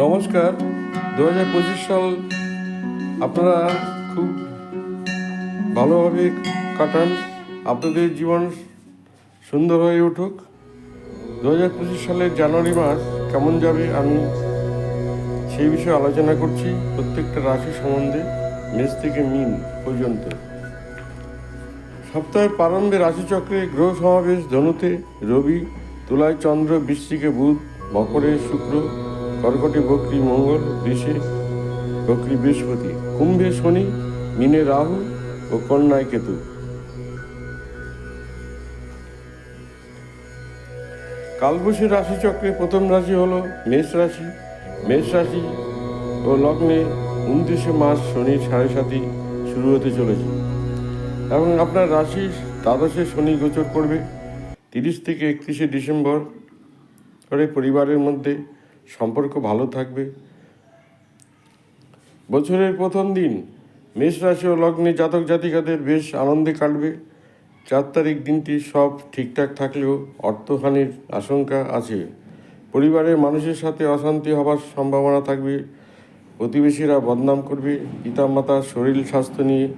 নমস্কার। দু হাজার পঁচিশ সাল আপনারা খুব ভালোভাবে কাটান। আপনাদের জীবন সুন্দর হয়ে উঠুক। দু হাজার পঁচিশ সালের জানুয়ারি মাস কেমন যাবে আমি সেই বিষয়ে আলোচনা করছি প্রত্যেকটা রাশি সম্বন্ধে, মেষ থেকে মিন পর্যন্ত। সপ্তাহের প্রারম্ভে রাশিচক্রে গ্রহ সমাবেশ, ধনুতে রবি, তুলায় চন্দ্র, বৃশ্চিকে বুধ, মকরে শুক্র কর্কটে বক্রী মঙ্গল, বৃষে, বক্রী বৃহস্পতি, কুম্ভে শনি, মিনে রাহু ও কন্যায় কেতু। কালবশী রাশিচক্রে প্রথম রাশি হলো মেষ রাশি। মেষ রাশি ও লগ্নে উনত্রিশে মাস শনির সাড়ে সাতই শুরু হতে চলেছে। এবং আপনার রাশি দ্বাদশে শনি গোচর করবে। তিরিশ থেকে একত্রিশে ডিসেম্বর করে পরিবারের মধ্যে সম্পর্ক ভালো থাকবে। বছরের প্রথম দিন মেষ রাশি ও লগ্নে জাতক জাতিকাদের বেশ আনন্দে কাটবে। চার তারিখ দিনটি সব ঠিকঠাক থাকলেও অর্থহানির আশঙ্কা আছে। পরিবারের মানুষের সাথে অশান্তি হবার সম্ভাবনা থাকবে। প্রতিবেশীরা বদনাম করবে। পিতামাতার শরীর স্বাস্থ্য নিয়ে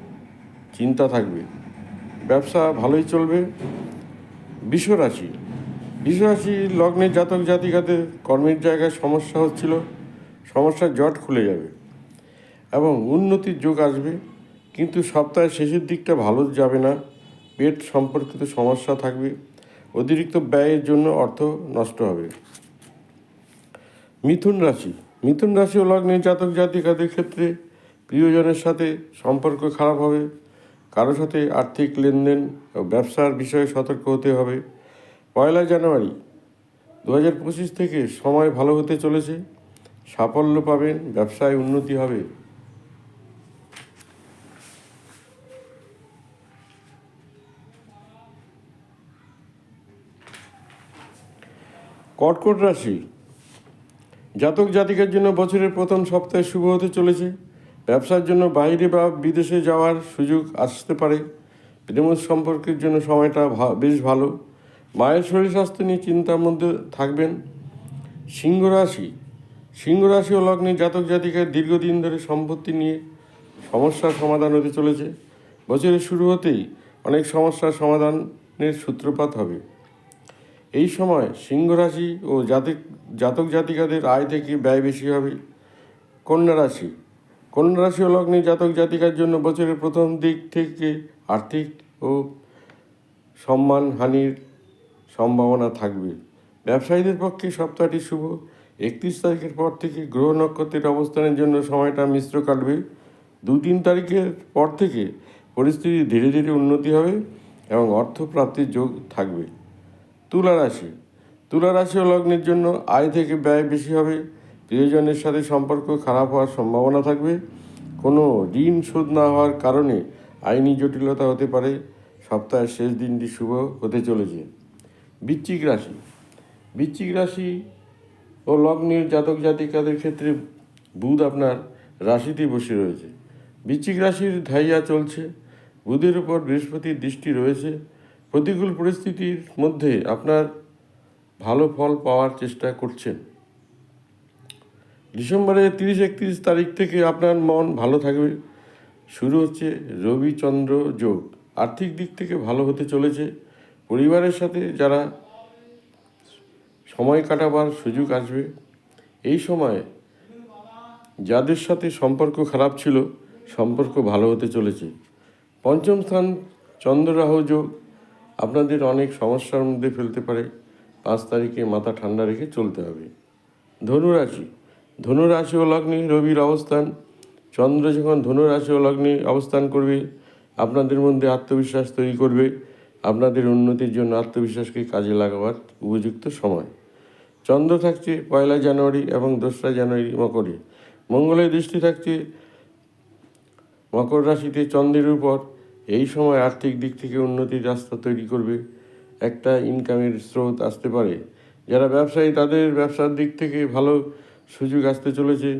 চিন্তা থাকবে। ব্যবসা ভালোই চলবে। বিশ্বরাশি বিশ্বরাশি লগ্নের জাতক জাতিকাদের কর্মের জায়গায় সমস্যা হচ্ছিল, সমস্যার জট খুলে যাবে এবং উন্নতির যোগ আসবে, কিন্তু সপ্তাহের শেষের দিকটা ভালো যাবে না। পেট সম্পর্কিত সমস্যা থাকবে, অতিরিক্ত ব্যয়ের জন্য অর্থ নষ্ট হবে। মিথুন রাশি মিথুন রাশি ও লগ্নের জাতক জাতিকাদের ক্ষেত্রে প্রিয়জনের সাথে সম্পর্ক খারাপ হবে, কারও সাথে আর্থিক লেনদেন ও ব্যবসার বিষয়ে সতর্ক হতে হবে পয়লা জানুয়ারি দু হাজার পঁচিশ থেকে সময় ভালো হতে চলেছে, সাফল্য পাবেন, ব্যবসায় উন্নতি হবে। কর্কট রাশি, জাতক জাতিকার জন্য বছরের প্রথম সপ্তাহে শুভ হতে চলেছে, ব্যবসার জন্য বাইরে বা বিদেশে যাওয়ার সুযোগ আসতে পারে প্রেম সম্পর্কের জন্য সময়টা বেশ ভালো। মায়ের শরীর স্বাস্থ্য নিয়ে চিন্তার মধ্যে থাকবেন। সিংহ রাশি। সিংহ রাশি ও লগ্নে জাতক জাতিকার দীর্ঘদিন ধরে সম্পত্তি নিয়ে সমস্যার সমাধান হতে চলেছে। বছরের শুরু হতেই অনেক সমস্যার সমাধানের সূত্রপাত হবে। এই সময় সিংহ রাশি ও জাতক জাতক জাতিকাদের আয় থেকে ব্যয় বেশি হবে। কন্যা রাশি। কন্যা রাশি ও লগ্নে জাতক জাতিকার জন্য বছরের প্রথম দিক থেকে আর্থিক ও সম্মান হানির সম্ভাবনা থাকবে। ব্যবসায়ীদের পক্ষে সপ্তাহটি শুভ। একত্রিশ তারিখের পর থেকে গ্রহ নক্ষত্রের অবস্থানের জন্য সময়টা মিশ্র কাটবে। দু তিন তারিখের পর থেকে পরিস্থিতি ধীরে ধীরে উন্নতি হবে এবং অর্থ প্রাপ্তির যোগ থাকবে। তুলা রাশি। তুলা রাশি ও লগ্নের জন্য আয় থেকে ব্যয় বেশি হবে। প্রিয়জনের সাথে সম্পর্ক খারাপ হওয়ার সম্ভাবনা থাকবে। কোনো ঋণ শোধ না হওয়ার কারণে আইনি জটিলতা হতে পারে। সপ্তাহের শেষ দিনটি শুভ হতে চলেছে। বৃশ্চিক রাশি। বৃশ্চিক রাশি ও লগ্নের জাতক জাতিকাদের ক্ষেত্রে বুধ আপনার রাশিতে বসে রয়েছে। বৃশ্চিক রাশির ধাইয়া চলছে। বুধের উপর বৃহস্পতির দৃষ্টি রয়েছে। প্রতিকূল পরিস্থিতির মধ্যে আপনার ভালো ফল পাওয়ার চেষ্টা করছেন। ডিসেম্বরের তিরিশ একত্রিশ তারিখ থেকে আপনার মন ভালো থাকবে। শুরু হচ্ছে রবিচন্দ্র যোগ। আর্থিক দিক থেকে ভালো হতে চলেছে। পরিবারের সাথে যারা সময় কাটাবার সুযোগ আসবে, এই সময় যাদের সাথে সম্পর্ক খারাপ ছিল, সম্পর্ক ভালো হতে চলেছে। পঞ্চম স্থান চন্দ্ররাহু যোগ আপনাদের অনেক সমস্যার মধ্যে ফেলতে পারে। পাঁচ তারিখে মাথা ঠান্ডা রেখে চলতে হবে। ধনুরাশি ধনুরাশি ও লগ্নে রবির অবস্থান। চন্দ্র যখন ধনুরাশি ও লগ্নে অবস্থান করবে, আপনাদের মধ্যে আত্মবিশ্বাস তৈরি করবে। আপনাদের উন্নতির জন্য আত্মবিশ্বাসকে কাজে লাগাবার উপযুক্ত সময়। চন্দ্র থাকছে পয়লা জানুয়ারি এবং দোসরা জানুয়ারি মকরে। মঙ্গলের দৃষ্টি থাকছে মকর রাশিতে চন্দ্রের উপর। এই সময় আর্থিক দিক থেকে উন্নতির রাস্তা তৈরি করবে। একটা ইনকামের স্রোত আসতে পারে। যারা ব্যবসায়ী, তাদের ব্যবসার দিক থেকে ভালো সুযোগ আসতে চলেছে।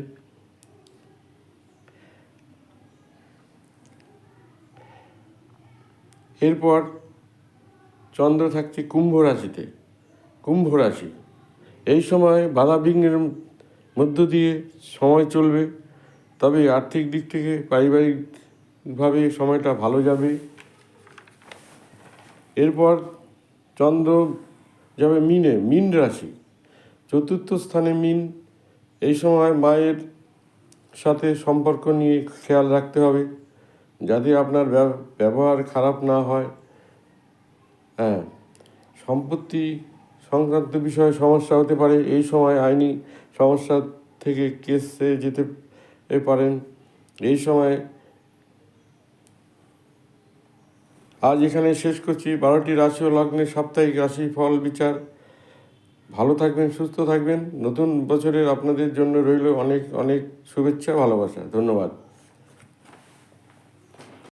এরপর চন্দ্র থাকছে কুম্ভ রাশিতে, কুম্ভ রাশি। এই সময় বাধা বিঘ্নের মধ্য দিয়ে সময় চলবে, তবে আর্থিক দিক থেকে পারিবারিকভাবে সময়টা ভালো যাবে। এরপর চন্দ্র যাবে মিনে, মিন রাশি। চতুর্থ স্থানে মিন, এই সময় মায়ের সাথে সম্পর্ক নিয়ে খেয়াল রাখতে হবে, যাতে আপনার ব্যবহার খারাপ না হয়। হ্যাঁ সম্পত্তি সংক্রান্ত বিষয়ে সমস্যা হতে পারে। এই সময় আইনি সমস্যা থেকে কেসে যেতে পারেন। এই সময় আজ এখানে শেষ করছি। বারোটি রাশি ও লগ্নের সাপ্তাহিক রাশি ফল বিচার। ভালো থাকবেন, সুস্থ থাকবেন। নতুন বছরের আপনাদের জন্য রইল অনেক অনেক শুভেচ্ছা, ভালোবাসা। ধন্যবাদ।